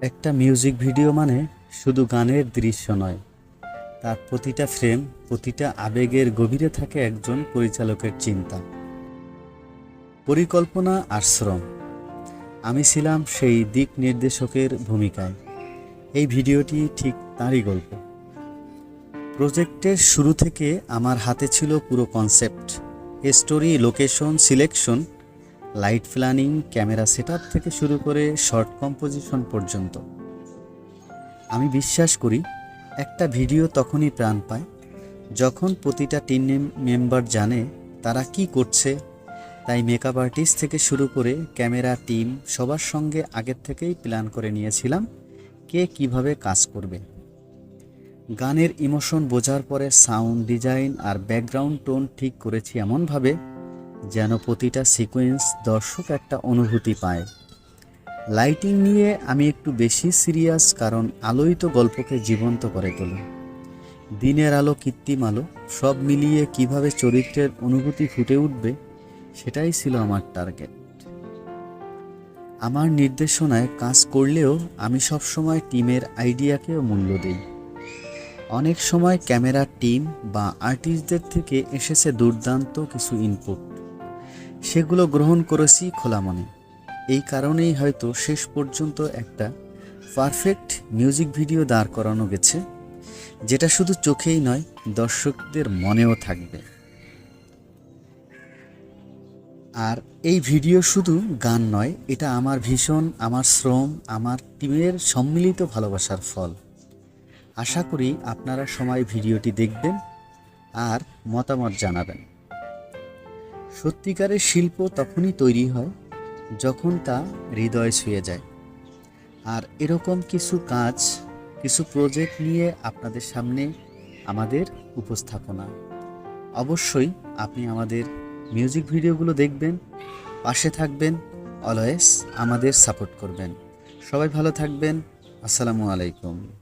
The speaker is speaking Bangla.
একটা মিউজিক ভিডিও মানে শুধু গানের দৃশ্য নয়। তার প্রতিটা ফ্রেম, প্রতিটা আবেগের গভীরে থাকে একজন পরিচালকের চিন্তা। পরিকল্পনা আর শ্রম। আমি ছিলাম সেই দিক নির্দেশকের ভূমিকায়। এই ভিডিওটি ঠিক তারই গল্প। প্রজেক্টের শুরু থেকে আমার হাতে ছিল পুরো concept. Story, location, selection light planning camera setup থেকে শুরু করে শর্ট কম্পোজিশন পর্যন্ত। আমি বিশ্বাস করি, একটা ভিডিও তখনই প্রাণ পায়, যখন প্রতিটা টিম মেম্বার জানে তারা কি করছে। তাই মেকআপ আর্টিস্ট থেকে শুরু করে ক্যামেরা টিম সবার সঙ্গে আগের থেকেই প্ল্যান করে নিয়েছিলাম, কে কীভাবে কাজ করবে। গানের ইমোশন বোঝার পরে সাউন্ড ডিজাইন আর ব্যাকগ্রাউন্ড টোন ঠিক করেছি এমনভাবে যেন প্রতিটা সিকোয়েন্স দর্শক একটা অনুভূতি পায়। লাইটিং নিয়ে আমি একটু বেশি সিরিয়াস কারণ আলোই তো গল্পকে জীবন্ত করে তোলে। দিনের আলো, কৃত্রিম আলো, সব মিলিয়ে কীভাবে চরিত্রের অনুভূতি ফুটে উঠবে, সেটাই ছিল আমার টার্গেট আমার নির্দেশনায় কাজ করলেও আমি সবসময় টিমের আইডিয়াকেও মূল্য দিই। অনেক সময় ক্যামেরার টিম বা আর্টিস্টদের থেকে এসেছে দুর্দান্ত কিছু ইনপুট সেগুলো গ্রহণ করেছি খোলা মনে এই কারণেই হয়তো শেষ পর্যন্ত একটা পারফেক্ট মিউজিক ভিডিও দাঁড় করানো গেছে, যেটা শুধু চোখেই নয়, দর্শকদের মনেও থাকবে। আর এই ভিডিও শুধু গান নয়, এটা আমার ভীষণ, আমার শ্রম, আমার টিমের সম্মিলিত ভালোবাসার ফল। আশা করি আপনারা সময় ভিডিওটি দেখবেন আর মতামত জানাবেন। সত্যিকারের শিল্প তখনই তৈরি হয় যখন তা হৃদয় ছুঁয়ে যায়। আর এরকম কিছু কাজ, কিছু প্রজেক্ট নিয়ে আপনাদের সামনে আমাদের উপস্থাপনা। অবশ্যই আপনি আমাদের মিউজিক ভিডিওগুলো দেখবেন, পাশে থাকবেন অলওয়েজ আমাদের সাপোর্ট করবেন। সবাই ভালো থাকবেন, আসসালামু আলাইকুম।